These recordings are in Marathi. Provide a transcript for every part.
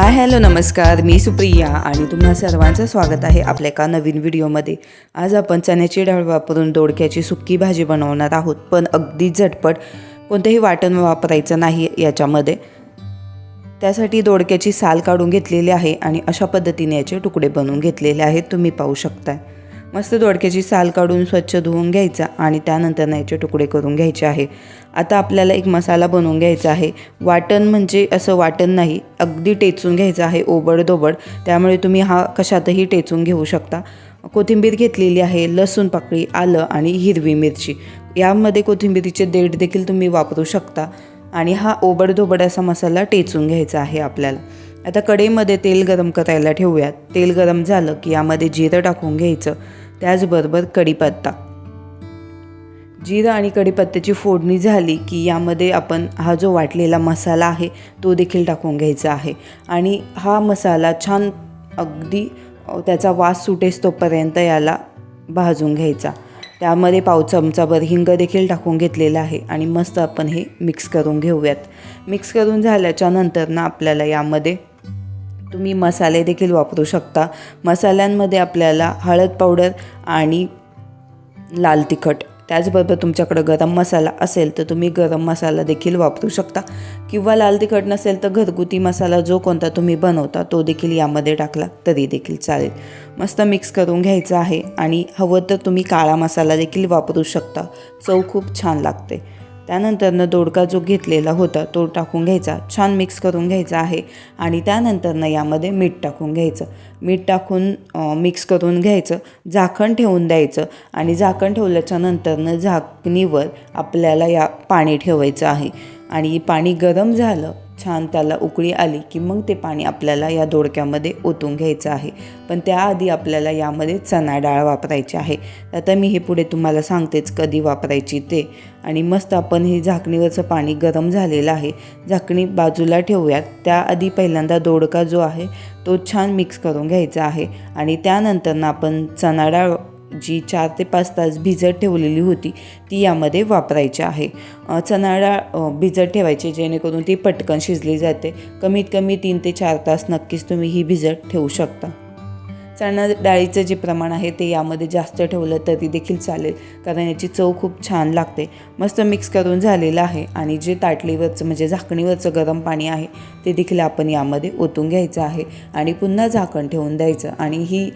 हाय हॅलो नमस्कार. मी सुप्रिया आणि तुम्हा सर्वांचं स्वागत आहे आपल्या एका नवीन व्हिडिओमध्ये. आज आपण चण्याची डाळ वापरून दोडक्याची सुक्की भाजी बनवणार आहोत पण अगदी झटपट कोणतंही वाटण वापरायचं नाही याच्यामध्ये. त्यासाठी दोडक्याची साल काढून घेतलेली आहे आणि अशा पद्धतीने याचे तुकडे बनवून घेतलेले आहेत तुम्ही पाहू शकताय. मस्त दोडक्याची साल काढून स्वच्छ धुवून घ्यायचा आणि त्यानंतर याचे तुकडे करून घ्यायचे आहे. आता आपल्याला एक मसाला बनवून घ्यायचा आहे. वाटण म्हणजे असं वाटण नाही अगदी टेचून घ्यायचं आहे ओबडधोबड. त्यामुळे तुम्ही हा कशातही टेचून घेऊ शकता. कोथिंबीर घेतलेली आहे लसूण पाकळी आलं आणि हिरवी मिरची. यामध्ये कोथिंबीरीचे देठ देखील तुम्ही वापरू शकता. आणि हा ओबडधोबड असा मसाला टेचून घ्यायचा आहे आपल्याला. आता कढईमध्ये तेल गरम करायला ठेवूयात. तेल गरम झालं की यामध्ये जिरं टाकून घ्यायचं. त्याचबरोबर कढीपत्ता. जिरा आणि कढीपत्त्याची फोडणी झाली की यामध्ये आपण हा जो वाटलेला मसाला आहे तो देखील टाकून घ्यायचा आहे. आणि हा मसाला छान अगदी त्याचा वास सुटेस तोपर्यंत याला भाजून घ्यायचा. त्यामध्ये पाव चमचाभर हिंग देखील टाकून घेतलेला आहे आणि मस्त आपण हे मिक्स करून घेऊयात. मिक्स करून झाल्याच्यानंतर ना आपल्याला यामध्ये तुम्ही मसाले देखील वापरू शकता. मसाल्यांमध्ये आपल्याला हळद पावडर आणि लाल तिखट त्याचबरोबर तुमच्याकडं गरम मसाला असेल तर तुम्ही गरम मसाला देखील वापरू शकता. किंवा लाल तिखट नसेल तर घरगुती मसाला जो कोणता तुम्ही बनवता तो देखील यामध्ये टाकला तरी देखील चालेल. मस्त मिक्स करून घ्यायचं आहे आणि हवं तर तुम्ही काळा मसाला देखील वापरू शकता. चव खूप छान लागते. त्यानंतरनं दोडका जो घेतलेला होता तो टाकून घ्यायचा. छान मिक्स करून घ्यायचा आहे. आणि त्यानंतरनं यामध्ये मीठ टाकून घ्यायचं. मीठ टाकून मिक्स करून घ्यायचं. झाकण ठेवून द्यायचं. आणि झाकण ठेवल्याच्या नंतरनं झाकणीवर आपल्याला या पाणी ठेवायचं आहे. आणि पाणी गरम झालं छान त्याला उकळी आली की मग ते पाणी आपल्याला या दोडक्यामध्ये ओतून घ्यायचं आहे. पण त्याआधी आपल्याला यामध्ये चणा डाळ वापरायची आहे. आता मी हे पुढे तुम्हाला सांगतेच कधी वापरायची ते. आणि मस्त आपण हे झाकणीवरचं पाणी गरम झालेलं आहे. झाकणी बाजूला ठेवूयात. त्याआधी पहिल्यांदा दोडका जो आहे तो छान मिक्स करून घ्यायचा आहे. आणि त्यानंतरनं आपण चणा डाळ जी चार ते पाच तास भिजत ठेवलेली होती ती यामध्ये वापरायची आहे. चणाडाळ चणा डाळ भिजत ठेवायची जेणेकरून ती पटकन शिजली जाते. कमीत कमी तीन ते चार तास नक्कीच तुम्ही ही भिजत ठेवू शकता. चणा डाळीचं जे प्रमाण आहे ते यामध्ये जास्त ठेवलं तरी देखील चालेल कारण याची चव खूप छान लागते. मस्त मिक्स करून झालेलं आहे आणि जे ताटलीवरचं म्हणजे झाकणीवरचं गरम पाणी आहे ते देखील आपण यामध्ये ओतून घ्यायचं आहे आणि पुन्हा झाकण ठेवून द्यायचं आणि ही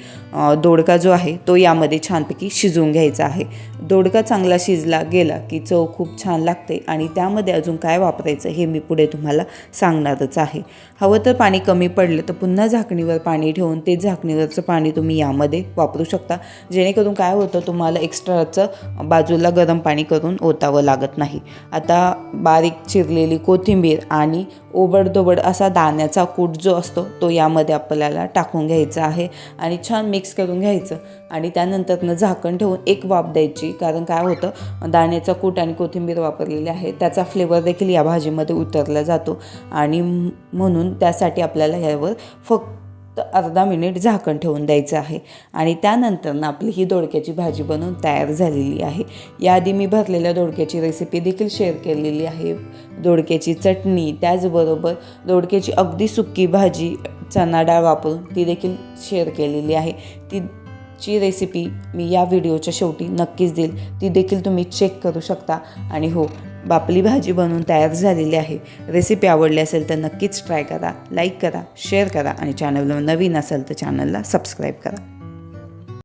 दोडका जो आहे तो यामध्ये छानपैकी शिजवून घ्यायचा आहे. दोडका चांगला शिजला गेला की चव खूप छान लागते आणि त्यामध्ये अजून काय वापरायचं हे मी पुढे तुम्हाला सांगणारच आहे. हवं तर पाणी कमी पडलं तर पुन्हा झाकणीवर पाणी ठेवून ते झाकणीवरचं पाणी तुम्ही यामध्ये वापरू शकता. जेणेकरून काय होतं तुम्हाला एक्स्ट्राचं बाजूला गरम पाणी करून ओतावं लागत नाही. आता बारीक चिरलेली कोथिंबीर आणि ओबडधोबड असा दाण्याचा कूट जो असतो तो यामध्ये आपल्याला टाकून घ्यायचा आहे आणि छान मिक्स करून घ्यायचं. आणि त्यानंतरनं झाकण ठेवून एक वाफ द्यायची. कारण काय होतं दाण्याचा कूट आणि कोथिंबीर वापरलेली आहे त्याचा फ्लेवर देखील या भाजीमध्ये उतरला जातो. आणि म्हणून त्यासाठी आपल्याला यावर फक्त अर्धा मिनिट झाकण ठेवून द्यायचं आहे. आणि त्यानंतरनं आपली ही दोडक्याची भाजी बनवून तयार झालेली आहे. याआधी मी भरलेल्या दोडक्याची रेसिपी देखील शेअर केलेली आहे. दोडक्याची चटणी त्याचबरोबर दोडक्याची अगदी सुक्की भाजी चणा डाळ वापरून ती देखील शेअर केलेली आहे. ती ची रेसिपी मी या व्हिडिओच्या शेवटी नक्कीच देईल. ती देखील तुम्ही चेक करू शकता. आणि हो बापली भाजी बनवून तयार झालेली आहे. रेसिपी आवडली असेल तर नक्कीच ट्राय करा लाईक करा शेअर करा आणि चॅनलवर नवीन असेल तर चॅनलला सबस्क्राईब करा.